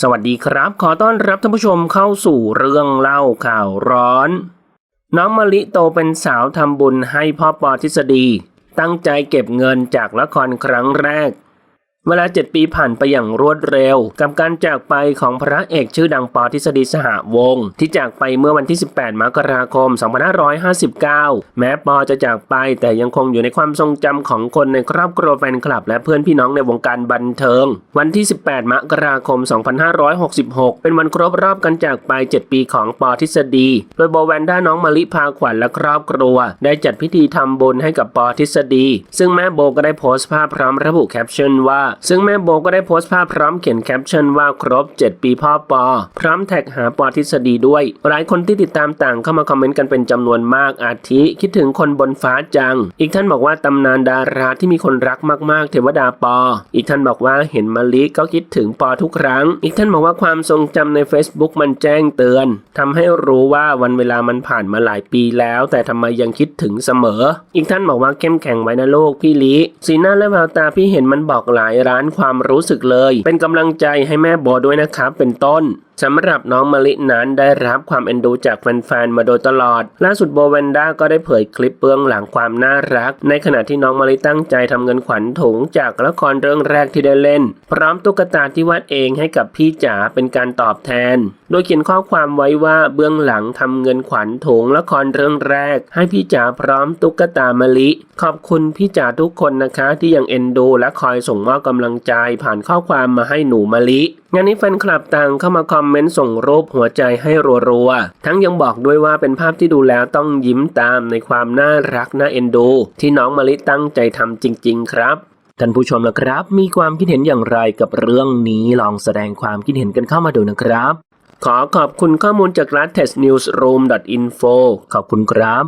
สวัสดีครับ ขอต้อนรับท่านผู้ชมเข้าสู่เรื่องเล่าข่าวร้อน น้องมะลิโตเป็นสาวทำบุญให้พ่อปอทฤษฎี ตั้งใจเก็บเงินจากละครครั้งแรก เวลาเจ็ดปีผ่านไปอย่างรวดเร็ว กับการจากไปของพระเอกชื่อดังปอทฤษฎีสหวงศ์ที่จากไปเมื่อวันที่ 18 มกราคม 2559 แม้ปอจะจากไปแต่ยังคงอยู่ในความทรงจำของคนในครอบครัวแฟนคลับ และเพื่อนพี่น้องในวงการบันเทิง วันที่ 18 มกราคม 2566 เป็นวันครบรอบการจากไป 7 ปีของปอทฤษฎี โดยโบแวนด้าน้องมะลิพาขวัญและครอบครัว ได้จัดพิธีทำบุญให้กับปอทฤษฎี ซึ่งแม่โบก็ได้โพสต์ภาพพร้อมระบุแคปชั่นว่าซึ่งแม่โบก็ได้โพสต์ภาพพร้อมเขียนแคปชั่นว่าครบ 7 ปีพ่อปอ พร้อมแท็กหาปอทฤษฎีด้วย หลายคนที่ติดตามต่างเข้ามาคอมเมนต์กันเป็นจำนวนมากอาทิคิดถึงคนบนฟ้าจัง อีกท่านบอกว่าตำนานดาราที่มีคนรักมาก ๆ เทวดาปอ อีกท่านบอกว่าเห็นมะลิก็คิดถึงปอทุกครั้ง อีกท่านบอกว่าความทรงจำใน Facebook มันแจ้งเตือนทำให้รู้ว่าวันเวลามันผ่านมาหลายปีแล้ว แต่ทำไมยังคิดถึงเสมอ อีกท่านบอกว่าเข้มแข็งไว้นะลูกพี่ลิสีหน้าและแววตาพี่เห็นมันบอกหลายร้านความรู้สึกเลย เป็นกำลังใจให้แม่โบด้วยนะครับ เป็นต้นสำหรับน้องมะลินั้นได้รับความเอ็นดูจากแฟนๆ มาโดยตลอด ล่าสุดโบแวนด้าก็ได้เผยคลิปเบื้องหลังความน่ารัก ในขณะที่น้องมะลิตั้งใจทำเงินขวัญถุงจากละครเรื่องแรกที่ได้เล่น พร้อมตุ๊กตาที่วาดเองให้กับพี่จ๋าเป็นการตอบแทน โดยเขียนข้อความไว้ว่าเบื้องหลังทำเงินขวัญถุงละครเรื่องแรก ให้พี่จ๋าพร้อมตุ๊กตามะลิ ขอบคุณพี่จ๋าทุกคนนะคะที่ยังเอ็นดูและคอยส่งมอบกำลังใจผ่านข้อความมาให้หนูมะลิ งานนี้แฟนคลับต่างเข้ามาคอมเมนต์ส่งรูปหัวใจให้รัวๆ ทั้งยังบอกด้วยว่าเป็นภาพที่ดูแล้วต้องยิ้มตามในความน่ารักน่าเอ็นดู ที่น้องมะลิตั้งใจทำจริง ๆ ครับท่านผู้ชมนะครับ มีความคิดเห็นอย่างไรกับเรื่องนี้ลองแสดงความคิดเห็นกันเข้ามาดูนะครับ ขอขอบคุณข้อมูลจากรัฐ testnewsroom.info ขอบคุณครับ